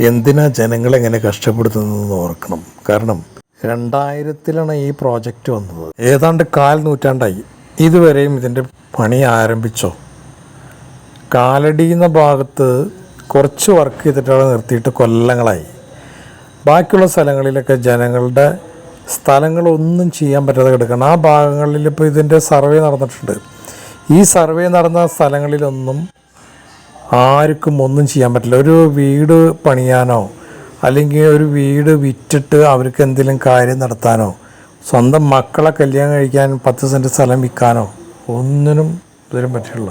എന്തിനാ ജനങ്ങളെങ്ങനെ കഷ്ടപ്പെടുത്തുന്നതെന്ന് ഓർക്കണം. കാരണം രണ്ടായിരത്തിലാണ് ഈ പ്രോജക്റ്റ് വന്നത്. ഏതാണ്ട് കാൽ നൂറ്റാണ്ടായി. ഇതുവരെയും ഇതിന്റെ പണി ആരംഭിച്ചോ? കാലടിയുന്ന ഭാഗത്ത് കുറച്ച് വർക്ക് ചെയ്തിട്ടാണ് നിർത്തിയിട്ട് കൊല്ലങ്ങളായി. ബാക്കിയുള്ള സ്ഥലങ്ങളിലൊക്കെ ജനങ്ങളുടെ സ്ഥലങ്ങളൊന്നും ചെയ്യാൻ പറ്റാതെ കിടക്കണം. ആ ഭാഗങ്ങളിൽ ഇപ്പോൾ ഇതിന്റെ സർവേ നടന്നിട്ടുണ്ട്. ഈ സർവേ നടന്ന സ്ഥലങ്ങളിലൊന്നും ആർക്കും ഒന്നും ചെയ്യാൻ പറ്റില്ല. ഒരു വീട് പണിയാനോ അല്ലെങ്കിൽ ഒരു വീട് വിറ്റിട്ട് അവർക്ക് എന്തെങ്കിലും കാര്യം നടത്താനോ സ്വന്തം മക്കളെ കല്യാണം കഴിക്കാൻ പത്ത് സെന്റ് സ്ഥലം വിൽക്കാനോ ഒന്നിനും ഇതിനും പറ്റില്ല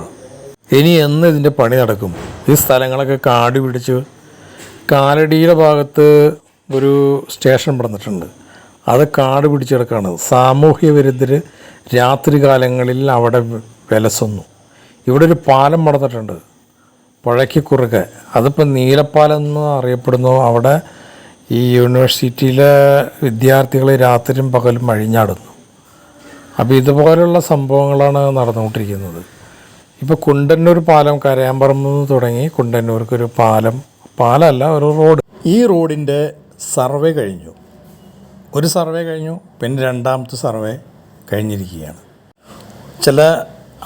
ഇനി എന്ന് ഇതിന്റെ പണി നടക്കും? ഈ സ്ഥലങ്ങളൊക്കെ കാട് പിടിച്ച് കാലടിയുടെ ഭാഗത്ത് ഒരു സ്റ്റേഷൻ പടന്നിട്ടുണ്ട് അത് കാട് പിടിച്ച് കിടക്കുകയാണ് സാമൂഹ്യ വിരുദ്ധർ രാത്രി കാലങ്ങളിൽ അവിടെ വിലസുന്നു. ഇവിടെ ഒരു പാലം പടന്നിട്ടുണ്ട് പുഴയ്ക്ക് കുറുകെ അതിപ്പോൾ നീലപ്പാലം എന്ന് അറിയപ്പെടുന്നു. അവിടെ ഈ യൂണിവേഴ്സിറ്റിയിലെ വിദ്യാർത്ഥികൾ രാത്രിയും പകലും അഴിഞ്ഞാടുന്നു. അപ്പോൾ ഇതുപോലെയുള്ള സംഭവങ്ങളാണ് നടന്നുകൊണ്ടിരിക്കുന്നത്. ഇപ്പോൾ കുണ്ടന്നൂർ പാലം കരയാമ്പറമ്പ് നിന്ന് തുടങ്ങി കുണ്ടന്നൂർക്കൊരു പാലം. പാലമല്ല ഒരു റോഡ്. ഈ റോഡിന്റെ സർവേ കഴിഞ്ഞു. ഒരു സർവേ കഴിഞ്ഞു പിന്നെ രണ്ടാമത്തെ സർവേ കഴിഞ്ഞിരിക്കുകയാണ്. ചില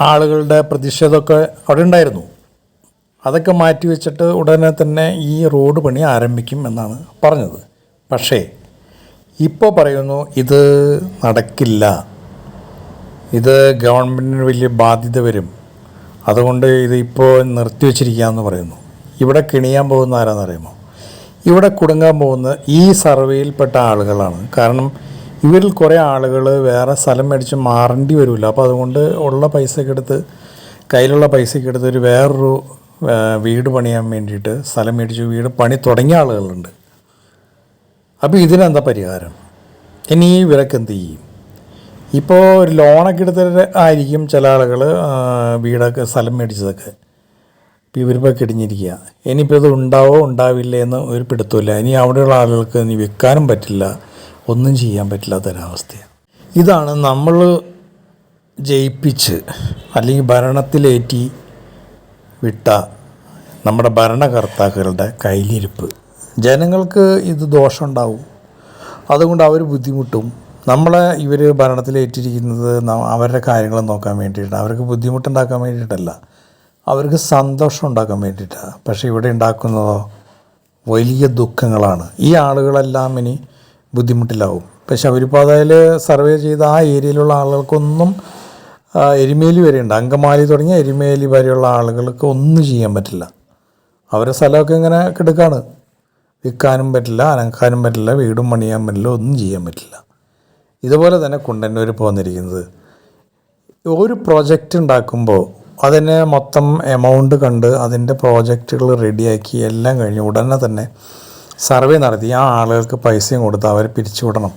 ആളുകളുടെ പ്രതിഷേധമൊക്കെ അവിടെ ഉണ്ടായിരുന്നു. അതൊക്കെ മാറ്റി വെച്ചിട്ട് ഉടനെ തന്നെ ഈ റോഡ് പണി ആരംഭിക്കും എന്നാണ് പറഞ്ഞത്. പക്ഷേ ഇപ്പോൾ പറയുന്നു ഇത് നടക്കില്ല. ഇത് ഗവൺമെന്റിന് വലിയ ബാധ്യത വരും. അതുകൊണ്ട് ഇത് നിർത്തിവെച്ചിരിക്കുകയെന്ന് പറയുന്നു. ഇവിടെ കിണിയാൻ പോകുന്ന ആരാന്നറിയുമോ? ഇവിടെ കുടുങ്ങാൻ പോകുന്ന ഈ സർവേയിൽപ്പെട്ട ആളുകളാണ്. കാരണം ഇവരിൽ കുറേ ആളുകൾ വേറെ സ്ഥലം മേടിച്ച് മാറേണ്ടി വരില്ല അപ്പോൾ അതുകൊണ്ട് ഉള്ള പൈസയൊക്കെ എടുത്ത് കയ്യിലുള്ള പൈസയൊക്കെ എടുത്ത് ഒരു വേറൊരു വീട് പണിയാൻ വേണ്ടിയിട്ട് സ്ഥലം മേടിച്ച് വീട് പണി തുടങ്ങിയ ആളുകളുണ്ട്. അപ്പോൾ ഇതിനെന്താ പരിഹാരം? ഇനി ഈ വിലക്ക് എന്ത് ചെയ്യും? ഇപ്പോൾ ഒരു ലോണൊക്കെ എടുത്തിട്ട് ആയിരിക്കും ചില ആളുകൾ വീടൊക്കെ സ്ഥലം മേടിച്ചതൊക്കെ. ഇപ്പോൾ ഇവരിപ്പോൾ കിടിഞ്ഞിരിക്കുക ഇനിയിപ്പോൾ ഇത് ഉണ്ടാവോ ഉണ്ടാവില്ല എന്ന് ഒരു പിടുത്തമില്ല ഇനി അവിടെയുള്ള ആളുകൾക്ക് ഇനി വിൽക്കാനും പറ്റില്ല. ഒന്നും ചെയ്യാൻ പറ്റില്ലാത്തൊരവസ്ഥയാണ്. ഇതാണ് നമ്മൾ ജയിപ്പിച്ച് അല്ലെങ്കിൽ ഭരണത്തിലേറ്റി വിട്ട നമ്മുടെ ഭരണകർത്താക്കളുടെ കയ്യിലിരിപ്പ്. ജനങ്ങൾക്ക് ഇത് ദോഷമുണ്ടാവും. അതുകൊണ്ട് അവർ ബുദ്ധിമുട്ടും. നമ്മളെ ഇവർ ഭരണത്തിലേറ്റിരിക്കുന്നത് അവരുടെ കാര്യങ്ങൾ നോക്കാൻ വേണ്ടിയിട്ടാണ് അവർക്ക് ബുദ്ധിമുട്ടുണ്ടാക്കാൻ വേണ്ടിയിട്ടല്ല. അവർക്ക് സന്തോഷം ഉണ്ടാക്കാൻ വേണ്ടിയിട്ടാണ് പക്ഷേ ഇവിടെ ഉണ്ടാക്കുന്നതോ വലിയ ദുഃഖങ്ങളാണ്. ഈ ആളുകളെല്ലാം ഇനി ബുദ്ധിമുട്ടിലാവും. പക്ഷെ അവരിപ്പോൾ അതായത് സർവേ ചെയ്ത ആ ഏരിയയിലുള്ള ആളുകൾക്കൊന്നും എരുമേലി വരെയുണ്ട് അങ്കമാലി തുടങ്ങിയ എരുമേലി വരെയുള്ള ആളുകൾക്ക് ഒന്നും ചെയ്യാൻ പറ്റില്ല. അവരെ സ്ഥലമൊക്കെ ഇങ്ങനെ കിടക്കാണ്. വിൽക്കാനും പറ്റില്ല അനക്കാനും പറ്റില്ല വീടും പണിയാൻ പറ്റില്ല ഒന്നും ചെയ്യാൻ പറ്റില്ല. ഇതുപോലെ തന്നെ കുണ്ടന്നൂർ പോന്നിരിക്കുന്നത് ഒരു പ്രോജക്റ്റ് ഉണ്ടാക്കുമ്പോൾ അതിനെ മൊത്തം എമൗണ്ട് കണ്ട് അതിന്റെ പ്രോജക്റ്റുകൾ റെഡിയാക്കി എല്ലാം കഴിഞ്ഞ് ഉടനെ തന്നെ സർവേ നടത്തി ആ ആളുകൾക്ക് പൈസയും കൊടുത്ത് അവരെ പിരിച്ചുവിടണം.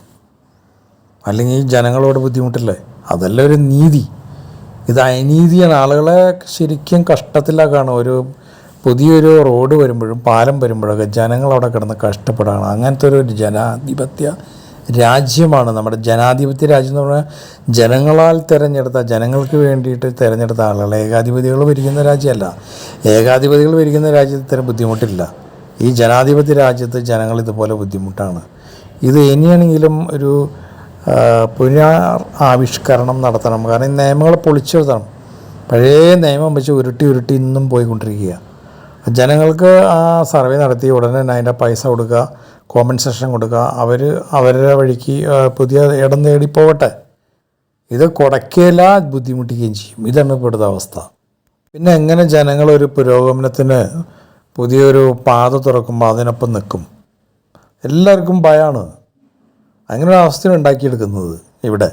അല്ലെങ്കിൽ ഈ ജനങ്ങളോട് ബുദ്ധിമുട്ടില്ലേ? അതല്ല ഒരു നീതി. ഇത് അനീതിയാണ് ആളുകളെ ശരിക്കും കഷ്ടത്തിലാക്കാണ് ഒരു പുതിയൊരു റോഡ് വരുമ്പോഴും പാലം വരുമ്പോഴൊക്കെ ജനങ്ങൾ അവിടെ കിടന്ന് കഷ്ടപ്പെടുകയാണ്. അങ്ങനത്തെ ഒരു ജനാധിപത്യ രാജ്യമാണ് നമ്മുടെ ജനാധിപത്യ രാജ്യം എന്ന് പറഞ്ഞാൽ ജനങ്ങളാൽ തിരഞ്ഞെടുത്ത ജനങ്ങൾക്ക് വേണ്ടിയിട്ട് തിരഞ്ഞെടുത്ത ആളുകൾ. ഏകാധിപതികൾ ഭരിക്കുന്ന രാജ്യമല്ല. ഏകാധിപതികൾ ഭരിക്കുന്ന രാജ്യത്ത് ഇത്തരം ബുദ്ധിമുട്ടില്ല. ഈ ജനാധിപത്യ രാജ്യത്ത് ജനങ്ങൾ ഇതുപോലെ ബുദ്ധിമുട്ടാണ്. ഇത് ഇനിയാണെങ്കിലും ഒരു ആ, പുനഃ ആവിഷ്കരണം നടത്തണം. കാരണം ഈ നിയമങ്ങൾ പൊളിച്ചെഴുതണം പഴയ നിയമം വെച്ച് ഉരുട്ടി ഉരുട്ടി ഇന്നും പോയിക്കൊണ്ടിരിക്കുക. ജനങ്ങൾക്ക് ആ സർവേ നടത്തി ഉടനെ തന്നെ അതിന്റെ പൈസ കൊടുക്കുക കോമ്പൻസേഷൻ കൊടുക്കുക. അവർ അവരുടെ വഴിക്ക് പുതിയ ഇടം പോവട്ടെ ഇത് കുടക്കേല ബുദ്ധിമുട്ടിക്കുകയും ചെയ്യും. ഇതാണ് ഇപ്പോഴത്തെ അവസ്ഥ. പിന്നെ എങ്ങനെ ജനങ്ങൾ ഒരു പുരോഗമനത്തിന് പുതിയൊരു പാത തുറക്കുമ്പോൾ അതിനൊപ്പം നിൽക്കും? എല്ലാവർക്കും ഭയമാണ് അങ്ങനെ ഒരു അവസ്ഥയാണ് ഉണ്ടാക്കിയെടുക്കുന്നത് ഇവിടെ.